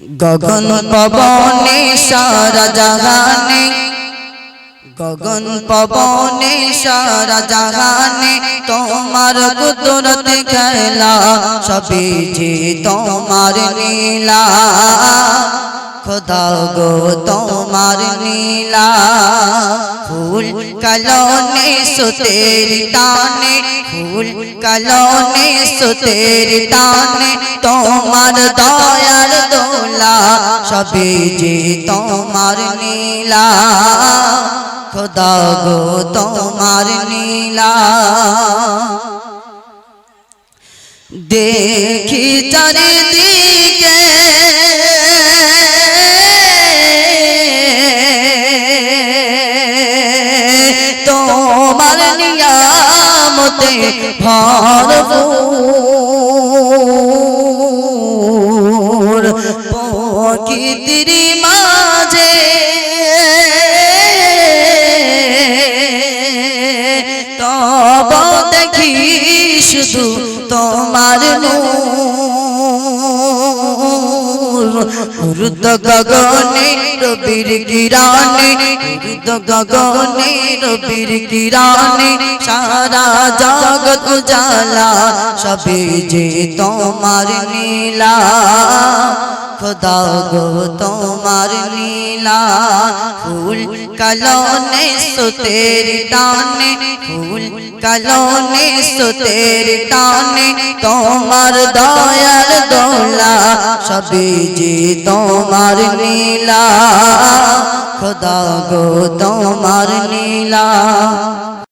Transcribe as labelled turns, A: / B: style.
A: গগন পবনে সারা জাগানে। গগন পবনে সারা জাগানে। তোমার কুদরত খেলা সবে যে তোমার নীলা। খোদা গো তোমার নীলা। ফুল কলোনে সুতেরি টানে ফুল কলোনে সুতেরি টানে তোমার দয়ার দোলা সবে যে তোমার নীলা খোদা গো তোমার নীলা। দেখি চারিদিকে তোমার নিয়ামতে ভরপুর। প্রকৃতির মাঝে। তব দেখি শুধু তোমার রুদ গগনে রবির কিরানে রুদ গগনে রবির কিরানে সারা জগৎ উজালা সবে যে তোমার নীলা। খোদা গো তোমার নীলা ফুল কলোনে সুতের টানে, ফুল কলোনে সুতের টানে তোমার দয়ার দোলা সবে যে তোমার নীলা খোদা গো তোমার নীলা